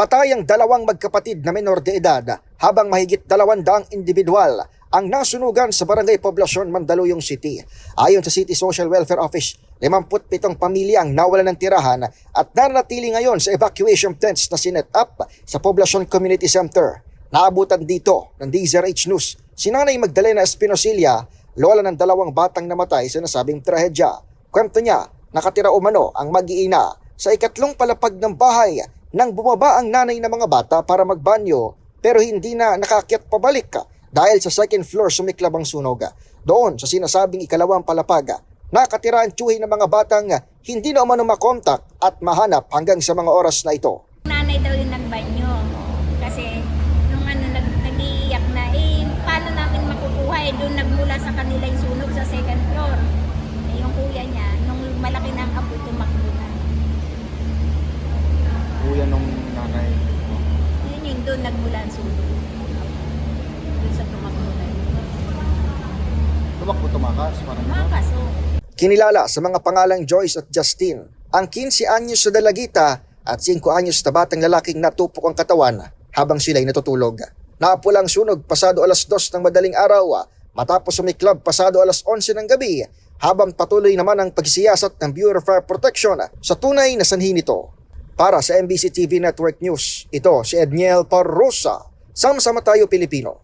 Patay ang dalawang magkapatid na menor de edad habang mahigit dalawandaang individual ang nasunugan sa Barangay Poblasyon, Mandaluyong City. Ayon sa City Social Welfare Office, 57 pamilya ang nawalan ng tirahan at nanatili ngayon sa evacuation tents na sinet up sa Poblasyon Community Center. Naabutan dito ng DZRH News si Nanay Magdalena Espinosilla, lola ng dalawang batang namatay sa nasabing trahedya. Kwento niya, nakatira umano ang mag-iina sa ikatlong palapag ng bahay nang bumaba ang nanay ng mga bata para magbanyo pero hindi na nakakyat pabalik dahil sa second floor sumiklab ang sunog. Doon sa sinasabing ikalawang palapag, nakatira ang tsuhi ng mga batang hindi na umano makontak at mahanap hanggang sa mga oras na ito. nanay daw yung nagbanyo. Kasi nung ano, nag, nag-iiyak na, eh, paano namin makukuha? Eh, doon nagmula sa kanila yung sunog sa second floor. Eh, yung kuya niya, nung malaki na ang apoy, tumakbo na. Kuya nung nanay. Yun yung doon nagmula ang. Doon sa tumakbo na. Tumakbo tumakas, parang gano'n. kaso, Kinilala sa mga pangalang Joyce at Justin, ang 15 anyos sa dalagita at 5 anyos na batang lalaking natupok ang katawan habang sila'y natutulog. Naapulang sunog pasado alas 2 ng madaling araw matapos sumiklab pasado alas 11 ng gabi habang patuloy naman ang pagsiyasat ng Bureau of Fire Protection sa tunay na sanhi nito. Para sa MBC TV Network News, ito si Edniel Parrosa, Samsama Tayo Pilipino.